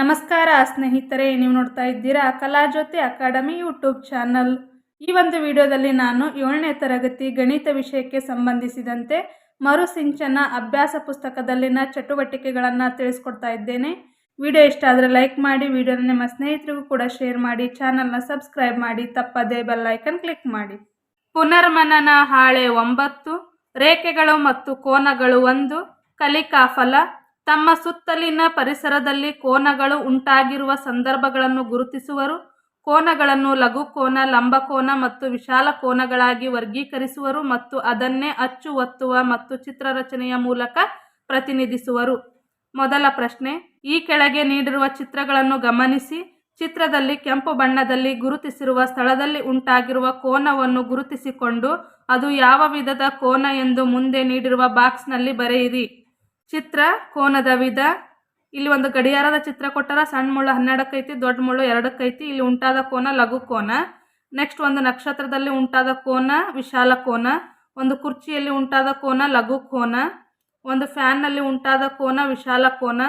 ನಮಸ್ಕಾರ ಸ್ನೇಹಿತರೆ, ನೀವು ನೋಡ್ತಾ ಇದ್ದೀರಾ ಕಲಾಜ್ಯೋತಿ ಅಕಾಡೆಮಿ ಯೂಟ್ಯೂಬ್ ಚಾನಲ್. ಈ ಒಂದು ವಿಡಿಯೋದಲ್ಲಿ ನಾನು ಏಳನೇ ತರಗತಿ ಗಣಿತ ವಿಷಯಕ್ಕೆ ಸಂಬಂಧಿಸಿದಂತೆ ಮರುಸಿಂಚನ ಅಭ್ಯಾಸ ಪುಸ್ತಕದಲ್ಲಿನ ಚಟುವಟಿಕೆಗಳನ್ನು ತಿಳಿಸ್ಕೊಡ್ತಾ ಇದ್ದೇನೆ. ವಿಡಿಯೋ ಇಷ್ಟ ಆದರೆ ಲೈಕ್ ಮಾಡಿ, ವಿಡಿಯೋನ ನಿಮ್ಮ ಸ್ನೇಹಿತರಿಗೂ ಕೂಡ ಶೇರ್ ಮಾಡಿ, ಚಾನಲ್ನ ಸಬ್ಸ್ಕ್ರೈಬ್ ಮಾಡಿ, ತಪ್ಪದೇ ಬೆಲ್ ಐಕನ್ ಕ್ಲಿಕ್ ಮಾಡಿ. ಪುನರ್ಮನನ ಹಾಳೆ ಒಂಬತ್ತು, ರೇಖೆಗಳು ಮತ್ತು ಕೋನಗಳು ಒಂದು, ಕಲಿಕಾ ಫಲ ತಮ್ಮ ಸುತ್ತಲಿನ ಪರಿಸರದಲ್ಲಿ ಕೋನಗಳು ಉಂಟಾಗಿರುವ ಸಂದರ್ಭಗಳನ್ನು ಗುರುತಿಸುವರು. ಕೋನಗಳನ್ನು ಲಘು ಕೋನ ಲಂಬಕೋನ ಮತ್ತು ವಿಶಾಲ ಕೋನಗಳಾಗಿ ವರ್ಗೀಕರಿಸುವರು ಮತ್ತು ಅದನ್ನೇ ಅಚ್ಚು ಒತ್ತುವ ಮತ್ತು ಚಿತ್ರರಚನೆಯ ಮೂಲಕ ಪ್ರತಿನಿಧಿಸುವರು. ಮೊದಲ ಪ್ರಶ್ನೆ, ಈ ಕೆಳಗೆ ನೀಡಿರುವ ಚಿತ್ರಗಳನ್ನು ಗಮನಿಸಿ. ಚಿತ್ರದಲ್ಲಿ ಕೆಂಪು ಬಣ್ಣದಲ್ಲಿ ಗುರುತಿಸಿರುವ ಸ್ಥಳದಲ್ಲಿ ಉಂಟಾಗಿರುವ ಕೋನವನ್ನು ಗುರುತಿಸಿಕೊಂಡು ಅದು ಯಾವ ವಿಧದ ಕೋನ ಎಂದು ಮುಂದೆ ನೀಡಿರುವ ಬಾಕ್ಸ್ನಲ್ಲಿ ಬರೆಯಿರಿ. ಚಿತ್ರ, ಕೋನದ ವಿಧ. ಇಲ್ಲಿ ಒಂದು ಗಡಿಯಾರದ ಚಿತ್ರ ಕೊಟ್ಟಾರ, ಸಣ್ಣ ಮುಳ್ಳು ಹನ್ನೆರಡಕ್ಕೈತಿ, ದೊಡ್ಡ ಮುಳ್ಳು ಎರಡಕ್ಕೈತಿ. ಇಲ್ಲಿ ಉಂಟಾದ ಕೋನ ಲಘು ಕೋನ. ನೆಕ್ಸ್ಟ್ ಒಂದು ನಕ್ಷತ್ರದಲ್ಲಿ ಉಂಟಾದ ಕೋನ ವಿಶಾಲ ಕೋನ. ಒಂದು ಕುರ್ಚಿಯಲ್ಲಿ ಉಂಟಾದ ಕೋನ ಲಘು ಕೋನ. ಒಂದು ಫ್ಯಾನ್ನಲ್ಲಿ ಉಂಟಾದ ಕೋನ ವಿಶಾಲ ಕೋನ.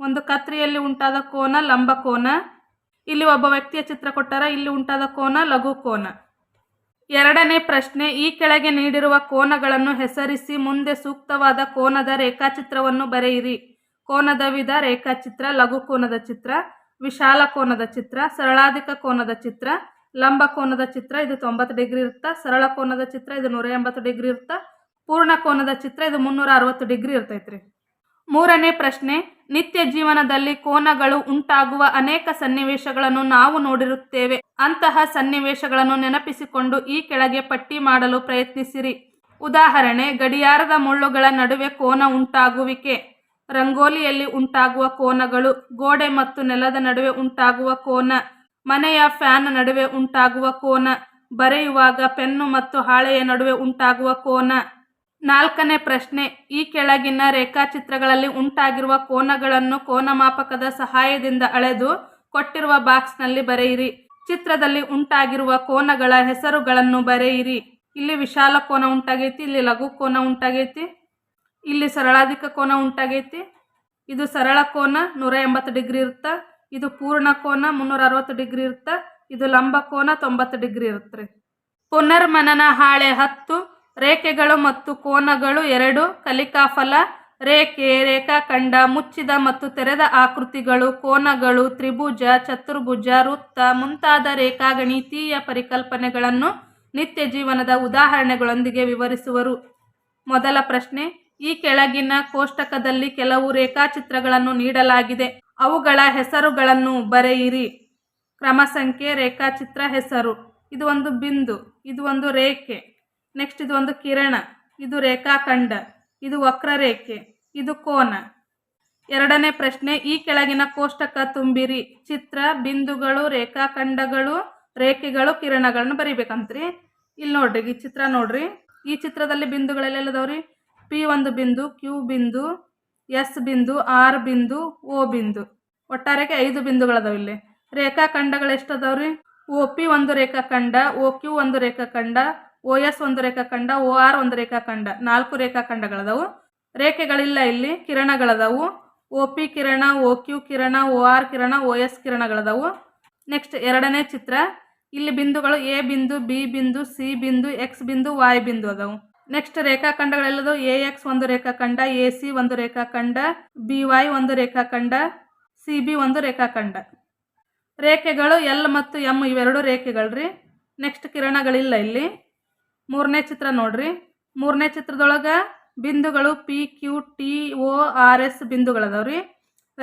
ಒಂದು ಕತ್ರಿಯಲ್ಲಿ ಉಂಟಾದ ಕೋನ ಲಂಬ ಕೋನ. ಇಲ್ಲಿ ಒಬ್ಬ ವ್ಯಕ್ತಿಯ ಚಿತ್ರ ಕೊಟ್ಟಾರ, ಇಲ್ಲಿ ಉಂಟಾದ ಕೋನ ಲಘು ಕೋನ. ಎರಡನೇ ಪ್ರಶ್ನೆ, ಈ ಕೆಳಗೆ ನೀಡಿರುವ ಕೋನಗಳನ್ನು ಹೆಸರಿಸಿ, ಮುಂದೆ ಸೂಕ್ತವಾದ ಕೋನದ ರೇಖಾಚಿತ್ರವನ್ನು ಬರೆಯಿರಿ. ಕೋನದ ವಿಧ, ರೇಖಾಚಿತ್ರ, ಲಘು ಕೋನದ ಚಿತ್ರ, ವಿಶಾಲ ಕೋನದ ಚಿತ್ರ, ಸರಳಾಧಿಕ ಕೋನದ ಚಿತ್ರ, ಲಂಬ ಕೋನದ ಚಿತ್ರ, ಇದು ತೊಂಬತ್ತು ಡಿಗ್ರಿ ಇರುತ್ತಾ, ಸರಳ ಕೋನದ ಚಿತ್ರ, ಇದು ನೂರ ಎಂಬತ್ತು ಡಿಗ್ರಿ ಇರುತ್ತಾ, ಪೂರ್ಣ ಕೋನದ ಚಿತ್ರ, ಇದು ಮುನ್ನೂರ ಅರವತ್ತು ಡಿಗ್ರಿ ಇರ್ತೈತ್ರಿ. ಮೂರನೇ ಪ್ರಶ್ನೆ ನಿತ್ಯ ಜೀವನದಲ್ಲಿ ಕೋನಗಳು ಉಂಟಾಗುವ ಅನೇಕ ಸನ್ನಿವೇಶಗಳನ್ನು ನಾವು ನೋಡಿರುತ್ತೇವೆ. ಅಂತಹ ಸನ್ನಿವೇಶಗಳನ್ನು ನೆನಪಿಸಿಕೊಂಡು ಈ ಕೆಳಗೆ ಪಟ್ಟಿ ಮಾಡಲು ಪ್ರಯತ್ನಿಸಿರಿ. ಉದಾಹರಣೆ, ಗಡಿಯಾರದ ಮುಳ್ಳುಗಳ ನಡುವೆ ಕೋನ ಉಂಟಾಗುವಿಕೆ. ರಂಗೋಲಿಯಲ್ಲಿ ಉಂಟಾಗುವ ಕೋನಗಳು, ಗೋಡೆ ಮತ್ತು ನೆಲದ ನಡುವೆ ಉಂಟಾಗುವ ಕೋನ. ಮನೆಯ ಫ್ಯಾನ್ ನಡುವೆ ಉಂಟಾಗುವ ಕೋನ. ಬರೆಯುವಾಗ ಪೆನ್ನು ಮತ್ತು ಹಾಳೆಯ ನಡುವೆ ಉಂಟಾಗುವ ಕೋನ. ನಾಲ್ಕನೇ ಪ್ರಶ್ನೆ, ಈ ಕೆಳಗಿನ ರೇಖಾಚಿತ್ರಗಳಲ್ಲಿ ಉಂಟಾಗಿರುವ ಕೋನಗಳನ್ನು ಕೋನಮಾಪಕದ ಸಹಾಯದಿಂದ ಅಳೆದು ಕೊಟ್ಟಿರುವ ಬಾಕ್ಸ್ನಲ್ಲಿ ಬರೆಯಿರಿ. ಚಿತ್ರದಲ್ಲಿ ಉಂಟಾಗಿರುವ ಕೋನಗಳ ಹೆಸರುಗಳನ್ನು ಬರೆಯಿರಿ. ಇಲ್ಲಿ ವಿಶಾಲ ಕೋನ ಉಂಟಾಗೈತಿ, ಇಲ್ಲಿ ಲಘು ಕೋನ ಉಂಟಾಗೈತಿ, ಇಲ್ಲಿ ಸರಳಾಧಿಕ ಕೋನ ಉಂಟಾಗೈತಿ. ಇದು ಸರಳ ಕೋನ, ನೂರ ಎಂಬತ್ತು ಡಿಗ್ರಿ ಇರುತ್ತೆ. ಇದು ಪೂರ್ಣ ಕೋನ, ಮುನ್ನೂರ ಅರವತ್ತು ಡಿಗ್ರಿ ಇರುತ್ತೆ. ಇದು ಲಂಬ ಕೋನ, ತೊಂಬತ್ತು ಡಿಗ್ರಿ ಇರುತ್ತೆ ಪುನರ್ಮನನ ಹಾಳೆ ಹತ್ತು. ರೇಖೆಗಳು ಮತ್ತು ಕೋನಗಳು ಎರಡು, ಕಲಿಕಾಫಲ, ರೇಖೆ, ರೇಖಾಖಂಡ, ಮುಚ್ಚಿದ ಮತ್ತು ತೆರೆದ ಆಕೃತಿಗಳು, ಕೋನಗಳು, ತ್ರಿಭುಜ, ಚತುರ್ಭುಜ, ವೃತ್ತ, ಮುಂತಾದ ರೇಖಾಗಣಿತೀಯ ಪರಿಕಲ್ಪನೆಗಳನ್ನು ನಿತ್ಯ ಜೀವನದ ಉದಾಹರಣೆಗಳೊಂದಿಗೆ ವಿವರಿಸುವರು. ಮೊದಲ ಪ್ರಶ್ನೆ, ಈ ಕೆಳಗಿನ ಕೋಷ್ಟಕದಲ್ಲಿ ಕೆಲವು ರೇಖಾಚಿತ್ರಗಳನ್ನು ನೀಡಲಾಗಿದೆ. ಅವುಗಳ ಹೆಸರುಗಳನ್ನು ಬರೆಯಿರಿ. ಕ್ರಮ ಸಂಖ್ಯೆ ರೇಖಾಚಿತ್ರ ಹೆಸರು. ಇದು ಒಂದು ಬಿಂದು, ಇದು ಒಂದು ರೇಖೆ. ನೆಕ್ಸ್ಟ್ ಇದು ಒಂದು ಕಿರಣ. ಇದು ರೇಖಾಖಂಡ. ಇದು ವಕ್ರರೇಖೆ. ಇದು ಕೋನ. ಎರಡನೇ ಪ್ರಶ್ನೆ, ಈ ಕೆಳಗಿನ ಕೋಷ್ಟಕ ತುಂಬಿರಿ. ಚಿತ್ರ, ಬಿಂದುಗಳು, ರೇಖಾಖಂಡಗಳು, ರೇಖೆಗಳು, ಕಿರಣಗಳನ್ನು ಬರಿಬೇಕಂತ್ರಿ. ಇಲ್ಲಿ ನೋಡ್ರಿ, ಈ ಚಿತ್ರ ನೋಡ್ರಿ. ಈ ಚಿತ್ರದಲ್ಲಿ ಬಿಂದುಗಳೆಲ್ಲದವ್ರಿ ಪಿ ಒಂದು ಬಿಂದು, ಕ್ಯೂ ಬಿಂದು, ಎಸ್ ಬಿಂದು, ಆರ್ ಬಿಂದು, ಓ ಬಿಂದು. ಒಟ್ಟಾರೆಗೆ ಐದು ಬಿಂದುಗಳದಾವ ಇಲ್ಲಿ. ರೇಖಾಖಂಡಗಳು ಎಷ್ಟು ಅದಾವ್ರಿ ಓ ಪಿ ಒಂದು ರೇಖಾಖಂಡ, ಓ ಕ್ಯೂ ಒಂದು ರೇಖಾಖಂಡ ಓ ಎಸ್ ಒಂದು ರೇಖಾಖಂಡ ಓ ಆರ್ ಒಂದು ರೇಖಾಖಂಡ ನಾಲ್ಕು ರೇಖಾಖಂಡಗಳದಾವು ರೇಖೆಗಳಿಲ್ಲ ಇಲ್ಲಿ, ಕಿರಣಗಳದಾವು. ಓ ಪಿ ಕಿರಣ, ಓ ಕ್ಯೂ ಕಿರಣ, ಓ ಆರ್ ಕಿರಣ, ಓ ಎಸ್ ಕಿರಣಗಳದಾವು. ನೆಕ್ಸ್ಟ್ ಎರಡನೇ ಚಿತ್ರ, ಇಲ್ಲಿ ಬಿಂದುಗಳು ಎ ಬಿಂದು, ಬಿ ಬಿಂದು, ಸಿ ಬಿಂದು, ಎಕ್ಸ್ ಬಿಂದು ವಾಯ್ ಬಿಂದು ಅದಾವು. ನೆಕ್ಸ್ಟ್ ರೇಖಾಖಂಡಗಳೆಲ್ಲದು ಎ ಎಕ್ಸ್ ಒಂದು ರೇಖಾಖಂಡ ಎ ಸಿ ಒಂದು ರೇಖಾಖಂಡ ಬಿ ವೈ ಒಂದು ರೇಖಾಖಂಡ ಸಿ ಬಿ ಒಂದು ರೇಖಾಖಂಡ ರೇಖೆಗಳು ಎಲ್ ಮತ್ತು ಎಂ ಇವೆರಡು ರೇಖೆಗಳ್ರಿ. ನೆಕ್ಸ್ಟ್ ಕಿರಣಗಳಿಲ್ಲ ಇಲ್ಲಿ. ಮೂರನೇ ಚಿತ್ರ ನೋಡ್ರಿ. ಮೂರನೇ ಚಿತ್ರದೊಳಗೆ ಬಿಂದುಗಳು P Q T O R S ಬಿಂದುಗಳದಾವ್ರಿ.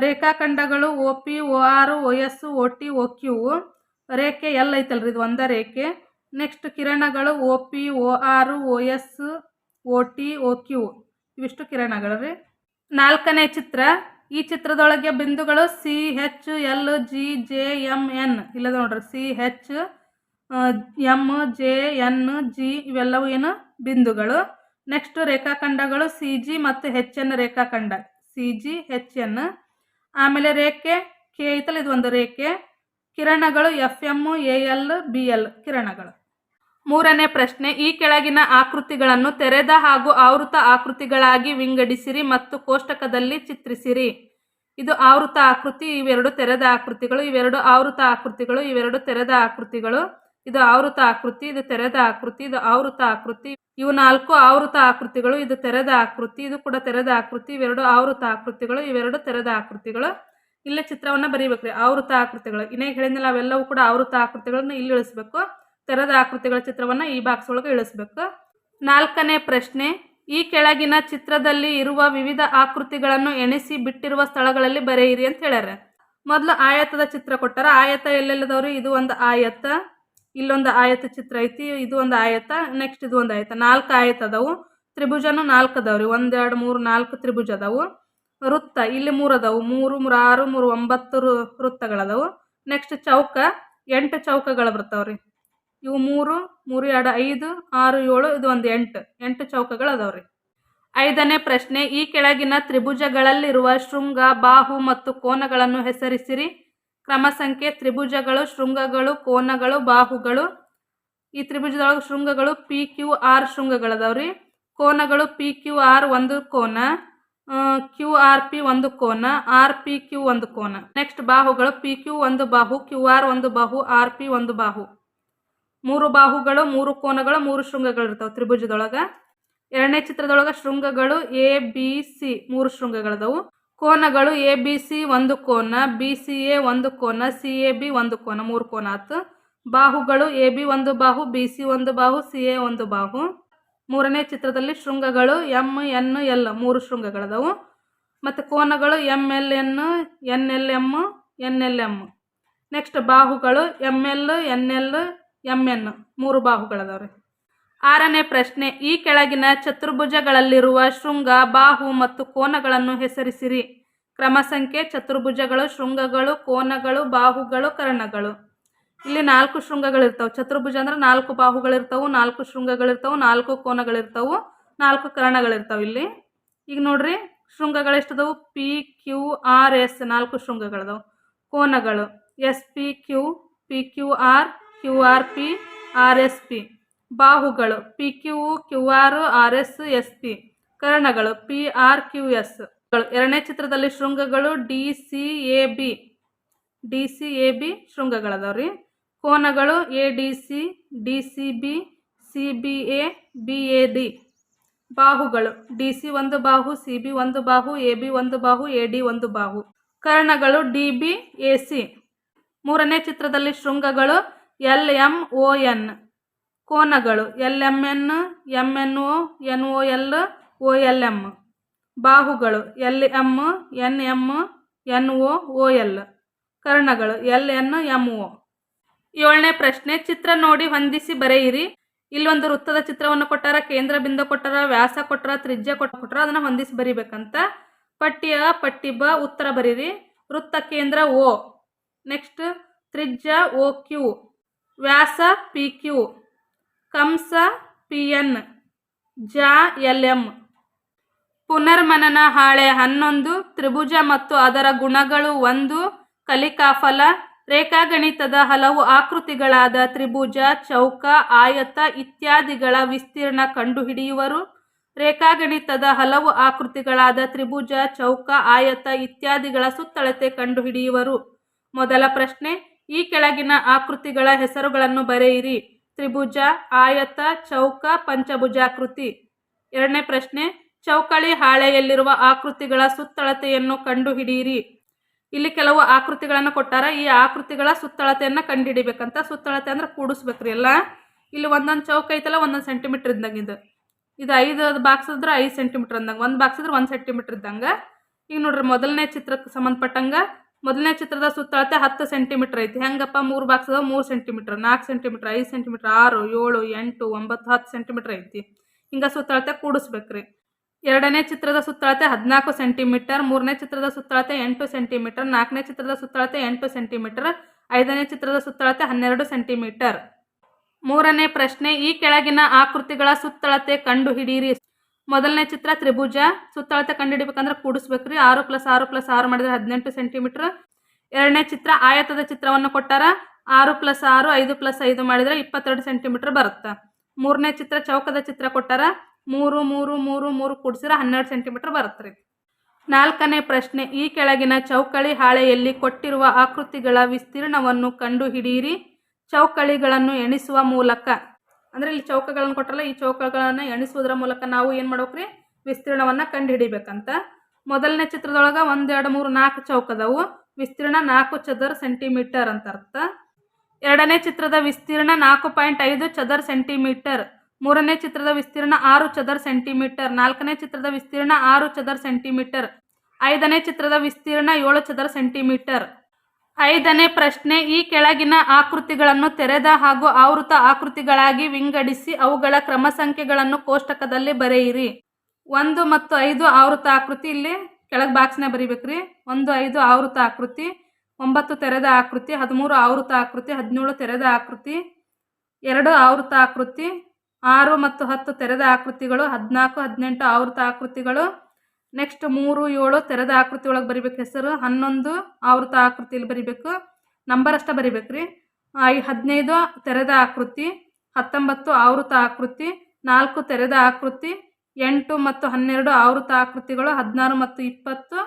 ರೇಖಾಖಂಡಗಳು O P O R O S O T O Q ರೇಖೆ ಎಲ್ ಐತಲ್ರಿ ಇದು ಒಂದೇ ರೇಖೆ. ನೆಕ್ಸ್ಟ್ ಕಿರಣಗಳು O P O R O S O T O Q ಇವಿಷ್ಟು ಕಿರಣಗಳು ರೀ ನಾಲ್ಕನೇ ಚಿತ್ರ. ಈ ಚಿತ್ರದೊಳಗೆ ಬಿಂದುಗಳು C H L G J M N ಇಲ್ಲದ ನೋಡ್ರಿ. C H M J, N, G ಇವೆಲ್ಲವೂ ಏನು? ಬಿಂದುಗಳು. ನೆಕ್ಸ್ಟ್ ರೇಖಾಖಂಡಗಳು ಸಿ, ಜಿ ಮತ್ತು H N ರೇಖಾಖಂಡ. C, G H N. ಆಮೇಲೆ ರೇಖೆ, ಕೆ ಐತಲ್ಲ, ಇದು ಒಂದು ರೇಖೆ. ಕಿರಣಗಳು F M A, L, B, L ಕಿರಣಗಳು. ಮೂರನೇ ಪ್ರಶ್ನೆ, ಈ ಕೆಳಗಿನ ಆಕೃತಿಗಳನ್ನು ತೆರೆದ ಹಾಗೂ ಆವೃತ ಆಕೃತಿಗಳಾಗಿ ವಿಂಗಡಿಸಿರಿ ಮತ್ತು ಕೋಷ್ಟಕದಲ್ಲಿ ಚಿತ್ರಿಸಿರಿ. ಇದು ಆವೃತ ಆಕೃತಿ, ಇವೆರಡು ತೆರೆದ ಆಕೃತಿಗಳು, ಇವೆರಡು ಆವೃತ ಆಕೃತಿಗಳು, ಇವೆರಡು ತೆರೆದ ಆಕೃತಿಗಳು. ಇದು ಆವೃತ ಆಕೃತಿ, ಇದು ತೆರೆದ ಆಕೃತಿ, ಇದು ಆವೃತ ಆಕೃತಿ. ಇವು ನಾಲ್ಕು ಆವೃತ ಆಕೃತಿಗಳು, ಇದು ತೆರೆದ ಆಕೃತಿ, ಇದು ಕೂಡ ತೆರೆದ ಆಕೃತಿ. ಇವೆರಡು ಆವೃತ ಆಕೃತಿಗಳು, ಇವೆರಡು ತೆರೆದ ಆಕೃತಿಗಳು. ಇಲ್ಲೇ ಚಿತ್ರವನ್ನ ಬರೀಬೇಕ್ರಿ. ಆವೃತ ಆಕೃತಿಗಳು. ಇನ್ನೇ ಹೇಳಿದ್ನಲ್ಲ, ಅವೆಲ್ಲವೂ ಕೂಡ ಆವೃತ ಆಕೃತಿಗಳನ್ನ ಇಲ್ಲಿ ಇಳಿಸ್ಬೇಕು. ತೆರೆದ ಆಕೃತಿಗಳ ಚಿತ್ರವನ್ನ ಈ ಬಾಕ್ಸ್ ಒಳಗೆ ಇಳಿಸ್ಬೇಕು. ನಾಲ್ಕನೇ ಪ್ರಶ್ನೆ, ಈ ಕೆಳಗಿನ ಚಿತ್ರದಲ್ಲಿ ಇರುವ ವಿವಿಧ ಆಕೃತಿಗಳನ್ನು ಎಣಿಸಿ ಬಿಟ್ಟಿರುವ ಸ್ಥಳಗಳಲ್ಲಿ ಬರೆಯಿರಿ ಅಂತ ಹೇಳ್ಯಾರ. ಮೊದಲು ಆಯತದ ಚಿತ್ರ ಕೊಟ್ಟಾರ. ಆಯತ ಎಲ್ಲೆಲ್ಲದವ್ರಿ? ಇದು ಒಂದು ಆಯತ. ಇಲ್ಲೊಂದು ಆಯತ ಚಿತ್ರ ಐತಿ, ಇದು ಒಂದು ಆಯತ ನೆಕ್ಸ್ಟ್ ಇದು ಒಂದು ಆಯತ. ನಾಲ್ಕು ಆಯತ ಅದಾವು. ತ್ರಿಭುಜನೂ ನಾಲ್ಕು ಅದಾವ್ರಿ ಒಂದೆರಡು ಮೂರು, ನಾಲ್ಕು ತ್ರಿಭುಜ ಅದಾವು. ವೃತ್ತ, ಇಲ್ಲಿ ಮೂರು ಅದಾವು. ಮೂರು ಮೂರು, ಆರು, ಮೂರು, ಒಂಬತ್ತು ವೃತ್ತಗಳದಾವು. ನೆಕ್ಸ್ಟ್ ಚೌಕ, ಎಂಟು ಚೌಕಗಳು ಬರ್ತಾವ್ರಿ ಇವು ಮೂರು ಮೂರು, ಎರಡು, ಐದು, ಆರು, ಏಳು, ಇದು ಒಂದು ಎಂಟು. ಎಂಟು ಚೌಕಗಳು ಅದಾವ್ರಿ ಐದನೇ ಪ್ರಶ್ನೆ, ಈ ಕೆಳಗಿನ ತ್ರಿಭುಜಗಳಲ್ಲಿರುವ ಶೃಂಗ, ಬಾಹು ಮತ್ತು ಕೋನಗಳನ್ನು ಹೆಸರಿಸಿರಿ. ಕ್ರಮ ಸಂಖ್ಯೆ ತ್ರಿಭುಜಗಳು, ಶೃಂಗಗಳು, ಕೋನಗಳು, ಬಾಹುಗಳು. ಈ ತ್ರಿಭುಜದೊಳಗೆ ಶೃಂಗಗಳು ಪಿ ಕ್ಯೂ ಆರ್ ಶೃಂಗಗಳದವ್ರಿ. ಕೋನಗಳು ಪಿ ಕ್ಯೂ ಆರ್ ಒಂದು ಕೋನ ಕ್ಯೂ ಆರ್ ಪಿ ಒಂದು ಕೋನ ಆರ್ ಪಿ ಕ್ಯೂ ಒಂದು ಕೋನ. ನೆಕ್ಸ್ಟ್ ಬಾಹುಗಳು ಪಿ ಕ್ಯೂ ಒಂದು ಬಾಹು ಕ್ಯೂ ಆರ್ ಒಂದು ಬಾಹು ಆರ್ ಪಿ ಒಂದು ಬಾಹು. ಮೂರು ಬಾಹುಗಳು, ಮೂರು ಕೋನಗಳು, ಮೂರು ಶೃಂಗಗಳು ಇರ್ತಾವೆ ತ್ರಿಭುಜದೊಳಗೆ. ಎರಡನೇ ಚಿತ್ರದೊಳಗೆ ಶೃಂಗಗಳು ಎ ಬಿ ಸಿ ಮೂರು ಶೃಂಗಗಳದವು. ಕೋನಗಳು ಎ ಬಿ ಸಿ ಒಂದು ಕೋನ ಬಿ ಸಿ ಎ ಒಂದು ಕೋನ ಸಿ ಎ ಬಿ ಒಂದು ಕೋನ, ಮೂರು ಕೋನ ಆತು. ಬಾಹುಗಳು ಎ ಬಿ ಒಂದು ಬಾಹು ಬಿ ಸಿ ಒಂದು ಬಾಹು ಸಿ ಎ ಒಂದು ಬಾಹು. ಮೂರನೇ ಚಿತ್ರದಲ್ಲಿ ಶೃಂಗಗಳು ಎಂ ಎನ್ ಎಲ್ ಮೂರು ಶೃಂಗಗಳದವು. ಮತ್ತು ಕೋನಗಳು M L N N L M N L M next ಬಾಹುಗಳು M L N L M N ಮೂರು ಬಾಹುಗಳದವ್ರಿ ಆರನೇ ಪ್ರಶ್ನೆ, ಈ ಕೆಳಗಿನ ಚತುರ್ಭುಜಗಳಲ್ಲಿರುವ ಶೃಂಗ, ಬಾಹು ಮತ್ತು ಕೋನಗಳನ್ನು ಹೆಸರಿಸಿರಿ. ಕ್ರಮ ಸಂಖ್ಯೆ, ಚತುರ್ಭುಜಗಳು, ಶೃಂಗಗಳು, ಕೋನಗಳು, ಬಾಹುಗಳು, ಕರ್ಣಗಳು. ಇಲ್ಲಿ ನಾಲ್ಕು ಶೃಂಗಗಳಿರ್ತವೆ. ಚತುರ್ಭುಜ ಅಂದ್ರೆ ನಾಲ್ಕು ಬಾಹುಗಳಿರ್ತಾವೆ, ನಾಲ್ಕು ಶೃಂಗಗಳಿರ್ತಾವೆ, ನಾಲ್ಕು ಕೋನಗಳಿರ್ತಾವೆ, ನಾಲ್ಕು ಕರ್ಣಗಳಿರ್ತಾವೆ ಇಲ್ಲಿ. ಈಗ ನೋಡ್ರಿ, ಶೃಂಗಗಳು ಎಷ್ಟದವು? ಪಿ ಕ್ಯೂ ಆರ್ ಎಸ್ ನಾಲ್ಕು ಶೃಂಗಗಳದಾವು. ಕೋನಗಳು S P Q P Q R Q R P R S P ಬಾಹುಗಳು P Q Q R R S S P ಕರ್ಣಗಳು P R, Q, S. ಎರಡನೇ ಚಿತ್ರದಲ್ಲಿ ಶೃಂಗಗಳು D, C, A, B. D, C, A, B ಶೃಂಗಗಳದವ್ರಿ. ಕೋನಗಳು A, D, C D, C, B C, B, A B, A, D. ಬಾಹುಗಳು D, C ಒಂದು ಬಾಹು, C, B ಒಂದು ಬಾಹು, A, B ಒಂದು ಬಾಹು, A, D ಒಂದು ಬಾಹು. ಕರ್ಣಗಳು ಡಿ, ಬಿ, ಎ, ಸಿ. ಮೂರನೇ ಚಿತ್ರದಲ್ಲಿ ಶೃಂಗಗಳು ಎಲ್, ಎಂ ಒ ಎನ್. ಕೋನಗಳು L M N M N O N O L O L M ಬಾಹುಗಳು L M N M N O O L ಕರ್ಣಗಳು L N M O ಏಳನೇ ಪ್ರಶ್ನೆ, ಚಿತ್ರ ನೋಡಿ ಹೊಂದಿಸಿ ಬರೆಯಿರಿ. ಇಲ್ಲೊಂದು ವೃತ್ತದ ಚಿತ್ರವನ್ನು ಕೊಟ್ಟಾರ, ಕೇಂದ್ರ ಬಿಂದು ಕೊಟ್ಟಾರ, ವ್ಯಾಸ ಕೊಟ್ಟಾರ, ತ್ರಿಜ್ಯ ಕೊಟ್ಟ ಕೊಟ್ಟಾರ, ಅದನ್ನು ಹೊಂದಿಸಿ ಬರಿಬೇಕಂತ. ಪಟ್ಟಿಯ ಪಟ್ಟಿ ಬ ಉತ್ತರ ಬರೀರಿ. ವೃತ್ತ ಕೇಂದ್ರ, ಓ. ನೆಕ್ಸ್ಟ್, ತ್ರಿಜ್ಯ, ಓ, ಕ್ಯೂ. ವ್ಯಾಸ, ಪಿ, ಕ್ಯೂ. ಕಂಸ ಪಿ ಎನ್ ಜಾ, ಎಲ್ ಎಂ. ಪುನರ್ಮನನ ಹಾಳೆ ಹನ್ನೊಂದು, ತ್ರಿಭುಜ ಮತ್ತು ಅದರ ಗುಣಗಳು ಒಂದು, ಕಲಿಕಾಫಲ, ರೇಖಾಗಣಿತದ ಹಲವು ಆಕೃತಿಗಳಾದ ತ್ರಿಭುಜ, ಚೌಕ, ಆಯತ ಇತ್ಯಾದಿಗಳ ವಿಸ್ತೀರ್ಣ ಕಂಡುಹಿಡಿಯುವರು. ರೇಖಾಗಣಿತದ ಹಲವು ಆಕೃತಿಗಳಾದ ತ್ರಿಭುಜ, ಚೌಕ, ಆಯತ ಇತ್ಯಾದಿಗಳ ಸುತ್ತಳತೆ ಕಂಡುಹಿಡಿಯುವರು. ಮೊದಲ ಪ್ರಶ್ನೆ, ಈ ಕೆಳಗಿನ ಆಕೃತಿಗಳ ಹೆಸರುಗಳನ್ನು ಬರೆಯಿರಿ. ತ್ರಿಭುಜ, ಆಯತ, ಚೌಕ, ಪಂಚಭುಜಾಕೃತಿ. ಎರಡನೇ ಪ್ರಶ್ನೆ, ಚೌಕಳಿ ಹಾಳೆಯಲ್ಲಿರುವ ಆಕೃತಿಗಳ ಸುತ್ತಳತೆಯನ್ನು ಕಂಡುಹಿಡಿಯಿರಿ. ಇಲ್ಲಿ ಕೆಲವು ಆಕೃತಿಗಳನ್ನು ಕೊಟ್ಟಾರ, ಈ ಆಕೃತಿಗಳ ಸುತ್ತಳತೆಯನ್ನು ಕಂಡುಹಿಡಿಬೇಕಂತ. ಸುತ್ತಳತೆ ಅಂದ್ರೆ ಕೂಡಿಸ್ಬೇಕ್ರಿ ಎಲ್ಲ. ಇಲ್ಲಿ ಒಂದೊಂದು ಚೌಕ ಐತಲ್ಲ, ಒಂದೊಂದು ಸೆಂಟಿಮೀಟರ್ ಇದ್ದಂಗೆ ಇದು ಇದು ಐದು ಬಾಕ್ಸ್ ಇದ್ರೆ ಐದು ಸೆಂಟಿಮೀಟ್ರ್ ಅಂದಂಗೆ. ಒಂದು ಬಾಕ್ಸ್ ಇದ್ರೆ ಒಂದು ಸೆಂಟಿಮೀಟ್ರ್ ಇದ್ದಂಗೆ. ಈಗ ನೋಡ್ರಿ, ಮೊದಲನೇ ಚಿತ್ರಕ್ಕೆ ಸಂಬಂಧಪಟ್ಟಂಗೆ ಮೊದಲನೇ ಚಿತ್ರದ ಸುತ್ತಳತೆ ಹತ್ತು ಸೆಂಟಿಮೀಟರ್ ಐತಿ. ಹೆಂಗಪ್ಪ? ಮೂರು ಬಾಕ್ಸ್ ಅದಾವ, ಮೂರು ಸೆಂಟಿಮೀಟ್ರ್ ನಾಲ್ಕು ಸೆಂಟಿಮೀಟ್ರ್ ಐದು ಸೆಂಟಿಮೀಟ್ರ್ ಆರು, ಏಳು, ಎಂಟು, ಒಂಬತ್ತು, ಹತ್ತು ಸೆಂಟಿಮೀಟರ್ ಐತಿ. ಹಿಂಗೆ ಸುತ್ತಳತೆ ಕೂಡಿಸ್ಬೇಕ್ರಿ. ಎರಡನೇ ಚಿತ್ರದ ಸುತ್ತಳತೆ ಹದಿನಾಲ್ಕು ಸೆಂಟಿಮೀಟರ್ ಮೂರನೇ ಚಿತ್ರದ ಸುತ್ತಳತೆ ಎಂಟು ಸೆಂಟಿಮೀಟರ್ ನಾಲ್ಕನೇ ಚಿತ್ರದ ಸುತ್ತಳತೆ ಎಂಟು ಸೆಂಟಿಮೀಟರ್ ಐದನೇ ಚಿತ್ರದ ಸುತ್ತಳತೆ ಹನ್ನೆರಡು ಸೆಂಟಿಮೀಟರ್ ಮೂರನೇ ಪ್ರಶ್ನೆ, ಈ ಕೆಳಗಿನ ಆಕೃತಿಗಳ ಸುತ್ತಳತೆ ಕಂಡುಹಿಡಿಯಿರಿ. ಮೊದಲನೇ ಚಿತ್ರ ತ್ರಿಭುಜ. ಸುತ್ತಳತೆ ಕಂಡುಹಿಡಿಬೇಕಂದ್ರೆ ಕೂಡಿಸ್ಬೇಕ್ರಿ. ಆರು ಪ್ಲಸ್ ಆರು ಪ್ಲಸ್ ಆರು ಮಾಡಿದ್ರೆ ಹದಿನೆಂಟು ಸೆಂಟಿಮೀಟ್ರ್ ಎರಡನೇ ಚಿತ್ರ ಆಯತದ ಚಿತ್ರವನ್ನು ಕೊಟ್ಟಾರ. ಆರು ಪ್ಲಸ್ ಆರು, ಐದು ಪ್ಲಸ್ ಐದು ಮಾಡಿದರೆ ಇಪ್ಪತ್ತೆರಡು ಸೆಂಟಿಮೀಟ್ರ್ ಬರುತ್ತೆ. ಮೂರನೇ ಚಿತ್ರ ಚೌಕದ ಚಿತ್ರ ಕೊಟ್ಟಾರ. ಮೂರು ಮೂರು ಮೂರು ಮೂರು ಕೂಡಿಸಿದ್ರೆ ಹನ್ನೆರಡು ಸೆಂಟಿಮೀಟ್ರ್ ಬರುತ್ತೆ ರೀ ನಾಲ್ಕನೇ ಪ್ರಶ್ನೆ, ಈ ಕೆಳಗಿನ ಚೌಕಳಿ ಹಾಳೆಯಲ್ಲಿ ಕೊಟ್ಟಿರುವ ಆಕೃತಿಗಳ ವಿಸ್ತೀರ್ಣವನ್ನು ಕಂಡುಹಿಡಿಯಿರಿ. ಚೌಕಳಿಗಳನ್ನು ಎಣಿಸುವ ಮೂಲಕ. ಅಂದರೆ ಇಲ್ಲಿ ಚೌಕಗಳನ್ನು ಕೊಟ್ಟರಲ್ಲ ಈ ಚೌಕಗಳನ್ನು ಎಣಿಸುವುದರ ಮೂಲಕ ನಾವು ಏನು ಮಾಡ್ಬೇಕ್ರಿ? ವಿಸ್ತೀರ್ಣವನ್ನು ಕಂಡುಹಿಡಿಬೇಕಂತ. ಮೊದಲನೇ ಚಿತ್ರದೊಳಗೆ ಒಂದು, ಎರಡು, ಮೂರು, ನಾಲ್ಕು ಚೌಕದವು ವಿಸ್ತೀರ್ಣ ನಾಲ್ಕು ಚದರ ಸೆಂಟಿಮೀಟರ್ ಅಂತ ಅರ್ಥ. ಎರಡನೇ ಚಿತ್ರದ ವಿಸ್ತೀರ್ಣ ನಾಲ್ಕು ಪಾಯಿಂಟ್ ಐದು ಚದರ್ ಸೆಂಟಿಮೀಟರ್. ಮೂರನೇ ಚಿತ್ರದ ವಿಸ್ತೀರ್ಣ ಆರು ಚದರ್ ಸೆಂಟಿಮೀಟರ್. ನಾಲ್ಕನೇ ಚಿತ್ರದ ವಿಸ್ತೀರ್ಣ ಆರು ಚದರ್ ಸೆಂಟಿಮೀಟರ್. ಐದನೇ ಚಿತ್ರದ ವಿಸ್ತೀರ್ಣ ಏಳು ಚದರ ಸೆಂಟಿಮೀಟರ್. ಐದನೇ ಪ್ರಶ್ನೆ, ಈ ಕೆಳಗಿನ ಆಕೃತಿಗಳನ್ನು ತೆರೆದ ಹಾಗೂ ಆವೃತ ಆಕೃತಿಗಳಾಗಿ ವಿಂಗಡಿಸಿ ಅವುಗಳ ಕ್ರಮ ಸಂಖ್ಯೆಗಳನ್ನು ಕೋಷ್ಟಕದಲ್ಲಿ ಬರೆಯಿರಿ. ಒಂದು ಮತ್ತು ಐದು ಆವೃತ ಆಕೃತಿ ಇಲ್ಲಿ, ಕೆಳಗೆ ಬಾಕ್ಸ್ನೇ ಬರಿಬೇಕ್ರಿ. ಒಂದು, ಐದು ಆವೃತ ಆಕೃತಿ, ಒಂಬತ್ತು ತೆರೆದ ಆಕೃತಿ, ಹದಿಮೂರು ಆವೃತ ಆಕೃತಿ, ಹದಿನೇಳು ತೆರೆದ ಆಕೃತಿ, ಎರಡು ಆವೃತ ಆಕೃತಿ, ಆರು ಮತ್ತು ಹತ್ತು ತೆರೆದ ಆಕೃತಿಗಳು, ಹದಿನಾಲ್ಕು, ಹದಿನೆಂಟು ಆವೃತ ಆಕೃತಿಗಳು ನೆಕ್ಸ್ಟ್ ಮೂರು, ಏಳು ತೆರೆದ ಆಕೃತಿ ಒಳಗೆ ಬರಿಬೇಕು ಹೆಸರು, ಹನ್ನೊಂದು ಆವೃತ ಆಕೃತಿಯಲ್ಲಿ ಬರಿಬೇಕು. ನಂಬರ್ ಅಷ್ಟೇ ರೀ ಐ ಹದಿನೈದು ತೆರೆದ ಆಕೃತಿ, ಹತ್ತೊಂಬತ್ತು ಆವೃತ ಆಕೃತಿ, ನಾಲ್ಕು ತೆರೆದ ಆಕೃತಿ, ಎಂಟು ಮತ್ತು ಹನ್ನೆರಡು ಆವೃತ ಆಕೃತಿಗಳು, ಹದಿನಾರು ಮತ್ತು ಇಪ್ಪತ್ತು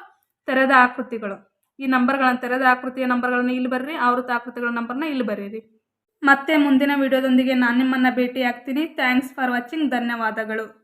ತೆರೆದ ಆಕೃತಿಗಳು. ಈ ನಂಬರ್ಗಳನ್ನು, ತೆರೆದ ಆಕೃತಿಯ ನಂಬರ್ಗಳನ್ನ ಇಲ್ಲಿ ಬರ್ರಿ, ಆವೃತ ಆಕೃತಿಗಳ ನಂಬರ್ನ ಇಲ್ಲಿ ಬರೀರಿ. ಮತ್ತೆ ಮುಂದಿನ ವಿಡಿಯೋದೊಂದಿಗೆ ನಾನು ನಿಮ್ಮನ್ನು ಭೇಟಿ ಆಗ್ತೀನಿ ಥ್ಯಾಂಕ್ಸ್ ಫಾರ್ ವಾಚಿಂಗ್ ಧನ್ಯವಾದಗಳು.